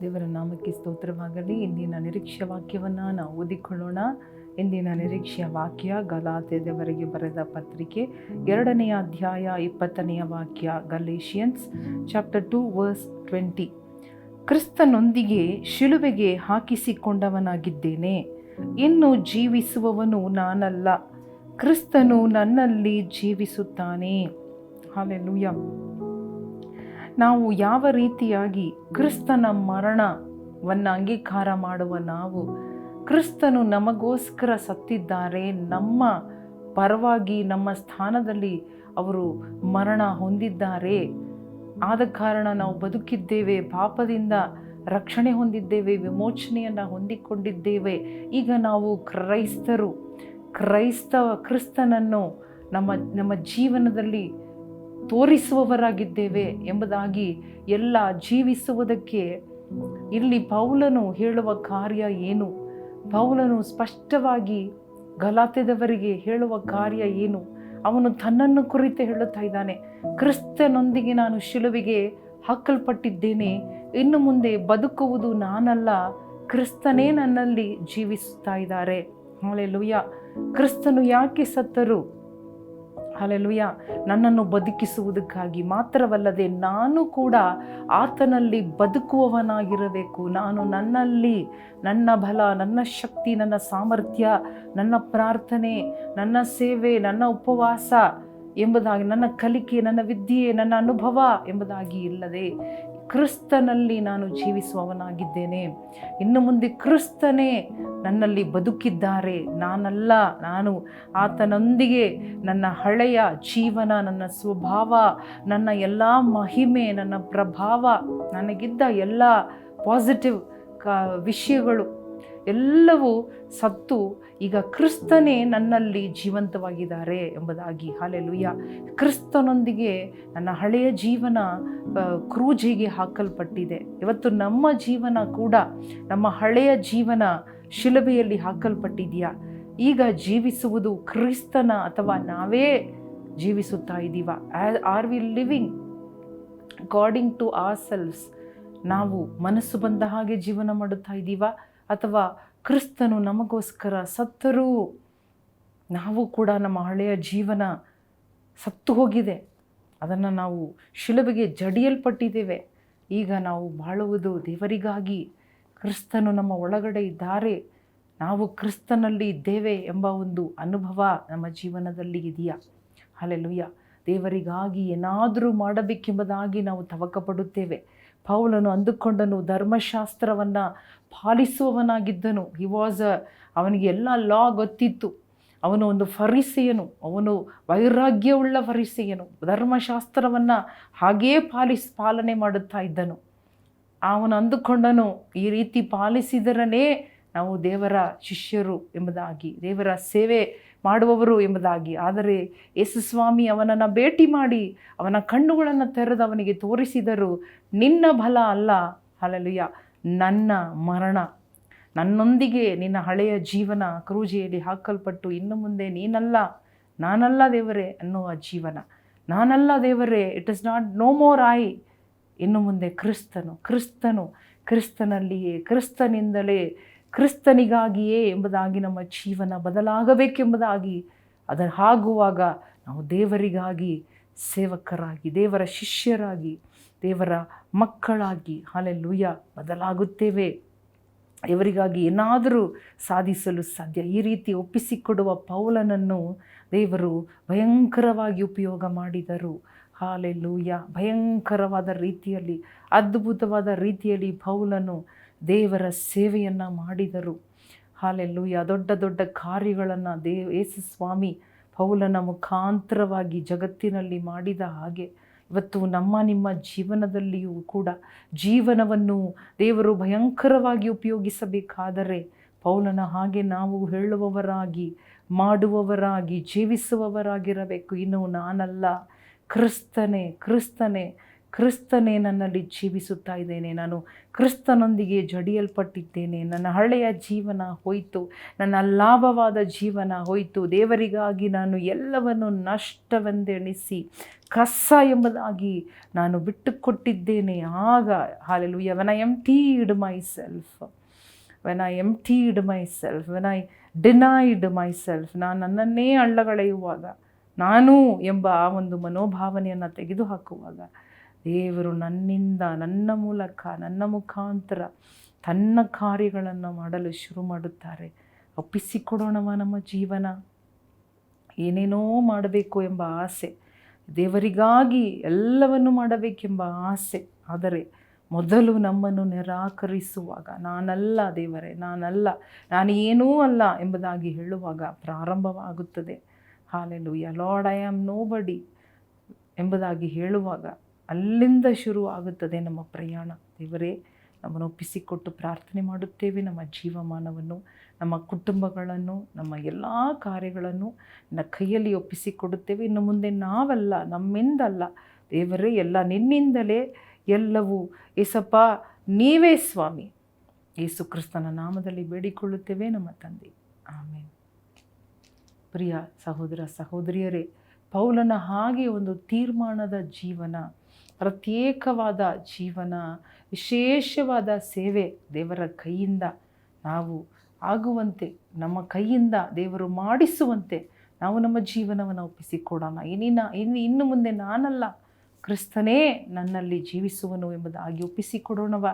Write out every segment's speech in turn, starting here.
ದೇವರ ನಾಮಕ್ಕೆ ಸ್ತೋತ್ರವಾಗಲಿ. ಇಂದಿನ ನಿರೀಕ್ಷೆ ವಾಕ್ಯವನ್ನು ನಾವು ಓದಿಕೊಳ್ಳೋಣ. ಇಂದಿನ ನಿರೀಕ್ಷೆಯ ವಾಕ್ಯ ಗಲಾತೆದವರೆಗೆ ಬರೆದ ಪತ್ರಿಕೆ ಎರಡನೆಯ ಅಧ್ಯಾಯ ಇಪ್ಪತ್ತನೆಯ ವಾಕ್ಯ Galatians chapter two verse twenty. ಕ್ರಿಸ್ತನೊಂದಿಗೆ ಶಿಲುಬೆಗೆ ಹಾಕಿಸಿಕೊಂಡವನಾಗಿದ್ದೇನೆ. ಇನ್ನು ಜೀವಿಸುವವನು ನಾನಲ್ಲ. ಕ್ರಿಸ್ತನು ನನ್ನಲ್ಲಿ ಜೀವಿಸುತ್ತಾನೆ. ಹಾಲೆಲೂಯ. ನಾವು ಯಾವ ರೀತಿಯಾಗಿ ಕ್ರಿಸ್ತನ ಮರಣವನ್ನು ಅಂಗೀಕಾರ ಮಾಡುವ ನಾವು, ಕ್ರಿಸ್ತನು ನಮಗೋಸ್ಕರ ಸತ್ತಿದ್ದಾರೆ, ನಮ್ಮ ಪರವಾಗಿ, ನಮ್ಮ ಸ್ಥಾನದಲ್ಲಿ ಅವರು ಮರಣ ಹೊಂದಿದ್ದಾರೆ. ಆದ ಕಾರಣ ನಾವು ಬದುಕಿದ್ದೇವೆ, ಪಾಪದಿಂದ ರಕ್ಷಣೆ ಹೊಂದಿದ್ದೇವೆ, ವಿಮೋಚನೆಯನ್ನು ಹೊಂದಿಕೊಂಡಿದ್ದೇವೆ. ಈಗ ನಾವು ಕ್ರೈಸ್ತರು ಕ್ರೈಸ್ತವ ಕ್ರಿಸ್ತನನ್ನು ನಮ್ಮ ನಮ್ಮ ಜೀವನದಲ್ಲಿ ತೋರಿಸುವವರಾಗಿದ್ದೇವೆ ಎಂಬುದಾಗಿ ಎಲ್ಲ ಜೀವಿಸುವುದಕ್ಕೆ ಇಲ್ಲಿ ಪೌಲನು ಹೇಳುವ ಕಾರ್ಯ ಏನು? ಪೌಲನು ಸ್ಪಷ್ಟವಾಗಿ ಗಲಾತೆದವರಿಗೆ ಹೇಳುವ ಕಾರ್ಯ ಏನು? ಅವನು ತನ್ನನ್ನು ಕುರಿತು ಹೇಳುತ್ತಾ ಇದ್ದಾನೆ. ಕ್ರಿಸ್ತನೊಂದಿಗೆ ನಾನು ಶಿಲುವಿಗೆ ಹಾಕಲ್ಪಟ್ಟಿದ್ದೇನೆ. ಇನ್ನು ಮುಂದೆ ಬದುಕುವುದು ನಾನಲ್ಲ, ಕ್ರಿಸ್ತನೇ ನನ್ನಲ್ಲಿ ಜೀವಿಸುತ್ತಾ ಇದ್ದಾರೆ. ಲುಯ್ಯ ಕ್ರಿಸ್ತನು ಯಾಕೆ ಸತ್ತರು? ಹಾಲೆಲುಯ್ಯ ನನ್ನನ್ನು ಬದುಕಿಸುವುದಕ್ಕಾಗಿ ಮಾತ್ರವಲ್ಲದೆ ನಾನು ಕೂಡ ಆತನಲ್ಲಿ ಬದುಕುವವನಾಗಿರಬೇಕು. ನಾನು ನನ್ನಲ್ಲಿ ನನ್ನ ಬಲ, ನನ್ನ ಶಕ್ತಿ, ನನ್ನ ಸಾಮರ್ಥ್ಯ, ನನ್ನ ಪ್ರಾರ್ಥನೆ, ನನ್ನ ಸೇವೆ, ನನ್ನ ಉಪವಾಸ ಎಂಬುದಾಗಿ ನನ್ನ ಕಲಿಕೆ, ನನ್ನ ವಿದ್ಯೆ, ನನ್ನ ಅನುಭವ ಎಂಬುದಾಗಿ ಇಲ್ಲದೆ ಕ್ರಿಸ್ತನಲ್ಲಿ ನಾನು ಜೀವಿಸುವವನಾಗಿದ್ದೇನೆ. ಇನ್ನು ಮುಂದೆ ಕ್ರಿಸ್ತನೇ ನನ್ನಲ್ಲಿ ಬದುಕಿದ್ದಾರೆ. ನಾನಲ್ಲ, ನಾನು ಆತನೊಂದಿಗೆ ನನ್ನ ಹಳೆಯ ಜೀವನ, ನನ್ನ ಸ್ವಭಾವ, ನನ್ನ ಎಲ್ಲ ಮಹಿಮೆ, ನನ್ನ ಪ್ರಭಾವ, ನನಗಿದ್ದ ಎಲ್ಲ ಪಾಸಿಟಿವ್ ಕ ವಿಷಯಗಳು ಎಲ್ಲವೂ ಸತ್ತು ಈಗ ಕ್ರಿಸ್ತನೇ ನನ್ನಲ್ಲಿ ಜೀವಂತವಾಗಿದ್ದಾರೆ ಎಂಬುದಾಗಿ ಹಾಲೆಲುಯ್ಯ ಕ್ರಿಸ್ತನೊಂದಿಗೆ ನನ್ನ ಹಳೆಯ ಜೀವನ ಕ್ರೂಜಿಗೆ ಹಾಕಲ್ಪಟ್ಟಿದೆ. ಇವತ್ತು ನಮ್ಮ ಜೀವನ ಕೂಡ ನಮ್ಮ ಹಳೆಯ ಜೀವನ ಶಿಲುಬೆಯಲ್ಲಿ ಹಾಕಲ್ಪಟ್ಟಿದೆಯಾ? ಈಗ ಜೀವಿಸುವುದು ಕ್ರಿಸ್ತನ ಅಥವಾ ನಾವೇ ಜೀವಿಸುತ್ತಾ ಇದ್ದೀವ? Are we living according to ourselves ನಾವು ಮನಸ್ಸು ಬಂದ ಹಾಗೆ ಜೀವನ ಮಾಡುತ್ತಾ ಇದ್ದೀವ? ಅಥವಾ ಕ್ರಿಸ್ತನು ನಮಗೋಸ್ಕರ ಸತ್ತರೂ ನಾವು ಕೂಡ ನಮ್ಮ ಹಳೆಯ ಜೀವನ ಸತ್ತು ಹೋಗಿದೆ. ಅದನ್ನು ನಾವು ಶಿಲುಬೆಗೆ ಜಡಿಯಲ್ಪಟ್ಟಿದ್ದೇವೆ. ಈಗ ನಾವು ಬಾಳುವುದು ದೇವರಿಗಾಗಿ. ಕ್ರಿಸ್ತನು ನಮ್ಮ ಒಳಗಡೆ ಇದ್ದಾರೆ. ನಾವು ಕ್ರಿಸ್ತನಲ್ಲಿ ಇದ್ದೇವೆ ಎಂಬ ಒಂದು ಅನುಭವ ನಮ್ಮ ಜೀವನದಲ್ಲಿ ಇದೆಯಾ? ಅಲ್ಲೆಲ್ಲುಯ್ಯ ದೇವರಿಗಾಗಿ ಏನಾದರೂ ಮಾಡಬೇಕೆಂಬುದಾಗಿ ನಾವು ತವಕ ಪಡುತ್ತೇವೆ ಪೌಲನು ಅಂದುಕೊಂಡನು, ಧರ್ಮಶಾಸ್ತ್ರವನ್ನು ಪಾಲಿಸುವವನಾಗಿದ್ದನು. ಹಿ ವಾಸ್ ಅವನಿಗೆ ಎಲ್ಲ ಲಾ ಗೊತ್ತಿತ್ತು. ಅವನು ಒಂದು ಫರಿಸೆಯನು, ಅವನು ವೈರಾಗ್ಯವುಳ್ಳ ಫರಿಸೆಯನು. ಧರ್ಮಶಾಸ್ತ್ರವನ್ನು ಹಾಗೇ ಪಾಲಿಸ್, ಪಾಲನೆ ಮಾಡುತ್ತಾ ಇದ್ದನು. ಅವನು ಅಂದುಕೊಂಡನು, ಈ ರೀತಿ ಪಾಲಿಸಿದರನೇ ನಾವು ದೇವರ ಶಿಷ್ಯರು ಎಂಬುದಾಗಿ, ದೇವರ ಸೇವೆ ಮಾಡುವವರು ಎಂಬುದಾಗಿ. ಆದರೆ ಯೇಸುಸ್ವಾಮಿ ಅವನನ್ನು ಭೇಟಿ ಮಾಡಿ ಅವನ ಕಣ್ಣುಗಳನ್ನು ತೆರೆದು ಅವನಿಗೆ ತೋರಿಸಿದರು, ನಿನ್ನ ಬಲ ಅಲ್ಲ ಅಲ್ಲಲಿಯ ನನ್ನ ಮರಣ. ನನ್ನೊಂದಿಗೆ ನಿನ್ನ ಹಳೆಯ ಜೀವನ ಕ್ರೂಜಿಯಲ್ಲಿ ಹಾಕಲ್ಪಟ್ಟು ಇನ್ನು ಮುಂದೆ ನೀನಲ್ಲ, ನಾನಲ್ಲ ದೇವರೇ ಅನ್ನುವ ಜೀವನ. ನಾನಲ್ಲ ದೇವರೇ it is not no more I ಇನ್ನು ಮುಂದೆ ಕ್ರಿಸ್ತನು ಕ್ರಿಸ್ತನು, ಕ್ರಿಸ್ತನಲ್ಲಿಯೇ, ಕ್ರಿಸ್ತನಿಂದಲೇ ಕ್ರಿಸ್ತನಿಗಾಗಿಯೇ ಎಂಬುದಾಗಿ ನಮ್ಮ ಜೀವನ ಬದಲಾಗಬೇಕೆಂಬುದಾಗಿ ಅದರ ಆಗುವಾಗ ನಾವು ದೇವರಿಗಾಗಿ ಸೇವಕರಾಗಿ, ದೇವರ ಶಿಷ್ಯರಾಗಿ, ದೇವರ ಮಕ್ಕಳಾಗಿ, ಹಾಲೆಲ್ಲೂಯ್ಯ, ಬದಲಾಗುತ್ತೇವೆ. ದೇವರಿಗಾಗಿ ಏನಾದರೂ ಸಾಧಿಸಲು ಸಾಧ್ಯ. ಈ ರೀತಿ ಒಪ್ಪಿಸಿಕೊಡುವ ಪೌಲನನ್ನು ದೇವರು ಭಯಂಕರವಾಗಿ ಉಪಯೋಗ ಮಾಡಿದರು. ಹಾಲೆಲ್ಲೂಯ್ಯ. ಭಯಂಕರವಾದ ರೀತಿಯಲ್ಲಿ, ಅದ್ಭುತವಾದ ರೀತಿಯಲ್ಲಿ ಪೌಲನು ದೇವರ ಸೇವೆಯನ್ನು ಮಾಡಿದರು. ಹಾಲೆಲ್ಲೂಯ್ಯ ದೊಡ್ಡ ದೊಡ್ಡ ಕಾರ್ಯಗಳನ್ನು ದೇವ ಯೇಸು ಸ್ವಾಮಿ ಪೌಲನ ಮುಖಾಂತರವಾಗಿ ಜಗತ್ತಿನಲ್ಲಿ ಮಾಡಿದ ಹಾಗೆ ಇವತ್ತು ನಮ್ಮ, ನಿಮ್ಮ ಜೀವನದಲ್ಲಿಯೂ ಕೂಡ ಜೀವನವನ್ನು ದೇವರು ಭಯಂಕರವಾಗಿ ಉಪಯೋಗಿಸಬೇಕಾದರೆ ಪೌಲನ ಹಾಗೆ ನಾವು ಹೇಳುವವರಾಗಿ, ಮಾಡುವವರಾಗಿ, ಜೀವಿಸುವವರಾಗಿರಬೇಕು. ಇನ್ನು ನಾನಲ್ಲ. ಕ್ರಿಸ್ತನೇ ಕ್ರಿಸ್ತನೇ. ಕ್ರಿಸ್ತನೇ ನನ್ನಲ್ಲಿ ಜೀವಿಸುತ್ತಾ ಇದ್ದೇನೆ. ನಾನು ಕ್ರಿಸ್ತನೊಂದಿಗೆ ಜಡಿಯಲ್ಪಟ್ಟಿದ್ದೇನೆ. ನನ್ನ ಹಳೆಯ ಜೀವನ ಹೋಯಿತು. ನನ್ನ ಲಾಭವಾದ ಜೀವನ ಹೋಯಿತು. ದೇವರಿಗಾಗಿ ನಾನು ಎಲ್ಲವನ್ನು ನಷ್ಟವೆಂದೆಣಿಸಿ ಕಸ ಎಂಬುದಾಗಿ ನಾನು ಬಿಟ್ಟುಕೊಟ್ಟಿದ್ದೇನೆ. ಆಗ hallelujah when I emptied myself when I emptied myself when I denied myself ನಾನು ನನ್ನನ್ನೇ ಅಳ್ಳಗಳೆಯುವಾಗ ನಾನು ಎಂಬ ಆ ಒಂದು ಮನೋಭಾವನೆಯನ್ನು ತೆಗೆದುಹಾಕುವಾಗ ದೇವರು ನನ್ನಿಂದ, ನನ್ನ ಮೂಲಕ, ನನ್ನ ಮುಖಾಂತರ ತನ್ನ ಕಾರ್ಯಗಳನ್ನು ಮಾಡಲು ಶುರು ಮಾಡುತ್ತಾರೆ. ಒಪ್ಪಿಸಿಕೊಡೋಣವ ನಮ್ಮ ಜೀವನ. ಏನೇನೋ ಮಾಡಬೇಕು ಎಂಬ ಆಸೆ, ದೇವರಿಗಾಗಿ ಎಲ್ಲವನ್ನು ಮಾಡಬೇಕೆಂಬ ಆಸೆ. ಆದರೆ ಮೊದಲು ನಮ್ಮನ್ನು ನಿರಾಕರಿಸುವಾಗ, ನಾನಲ್ಲ ದೇವರೇ, ನಾನಲ್ಲ, ನಾನು ಏನೂ ಅಲ್ಲ ಎಂಬುದಾಗಿ ಹೇಳುವಾಗ ಪ್ರಾರಂಭವಾಗುತ್ತದೆ. Hallelujah Lord I am nobody ಎಂಬುದಾಗಿ ಹೇಳುವಾಗ ಅಲ್ಲಿಂದ ಶುರು ಆಗುತ್ತದೆ ನಮ್ಮ ಪ್ರಯಾಣ. ದೇವರೇ, ನಮ್ಮನ್ನು ಒಪ್ಪಿಸಿಕೊಟ್ಟು ಪ್ರಾರ್ಥನೆ ಮಾಡುತ್ತೇವೆ. ನಮ್ಮ ಜೀವಮಾನವನ್ನು, ನಮ್ಮ ಕುಟುಂಬಗಳನ್ನು, ನಮ್ಮ ಎಲ್ಲ ಕಾರ್ಯಗಳನ್ನು ನನ್ನ ಕೈಯಲ್ಲಿ ಒಪ್ಪಿಸಿಕೊಡುತ್ತೇವೆ. ಇನ್ನು ಮುಂದೆ ನಾವಲ್ಲ, ನಮ್ಮಿಂದಲ್ಲ. ದೇವರೇ, ಎಲ್ಲ ನಿನ್ನಿಂದಲೇ ಎಲ್ಲವೂ. ಏಸಪ್ಪ, ನೀವೇ ಸ್ವಾಮಿ. ಯೇಸು ಕ್ರಿಸ್ತನ ನಾಮದಲ್ಲಿ ಬೇಡಿಕೊಳ್ಳುತ್ತೇವೆ ನಮ್ಮ ತಂದೆ. ಆಮೇಲೆ ಪ್ರಿಯ ಸಹೋದರ ಸಹೋದರಿಯರೇ, ಪೌಲನ ಹಾಗೆ ಒಂದು ತೀರ್ಮಾನದ ಜೀವನ ಪ್ರತ್ಯೇಕವಾದ ಜೀವನ, ವಿಶೇಷವಾದ ಸೇವೆ ದೇವರ ಕೈಯಿಂದ ನಾವು ಆಗುವಂತೆ, ನಮ್ಮ ಕೈಯಿಂದ ದೇವರು ಮಾಡಿಸುವಂತೆ ನಾವು ನಮ್ಮ ಜೀವನವನ್ನು ಒಪ್ಪಿಸಿಕೊಡೋಣ. ಇನ್ನಿನ ಇನ್ನು ಇನ್ನು ಮುಂದೆ ನಾನಲ್ಲ, ಕ್ರಿಸ್ತನೇ ನನ್ನಲ್ಲಿ ಜೀವಿಸುವನು ಎಂಬುದಾಗಿ ಒಪ್ಪಿಸಿಕೊಡೋಣವ.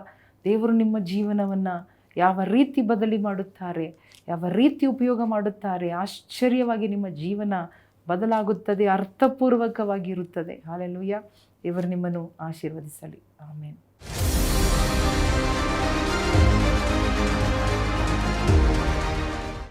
ದೇವರು ನಿಮ್ಮ ಜೀವನವನ್ನು ಯಾವ ರೀತಿ ಬದಲಿ ಮಾಡುತ್ತಾರೆ, ಯಾವ ರೀತಿ ಉಪಯೋಗ ಮಾಡುತ್ತಾರೆ, ಆಶ್ಚರ್ಯವಾಗಿ ನಿಮ್ಮ ಜೀವನ ಬದಲಾಗುತ್ತದೆ ಅರ್ಥಪೂರ್ವಕವಾಗಿರುತ್ತದೆ. ಹಾಲೆಲ್ಲೂಯ್ಯ ಇವರು ನಿಮ್ಮನ್ನು ಆಶೀರ್ವದಿಸಲಿ. ಆಮೇಲೆ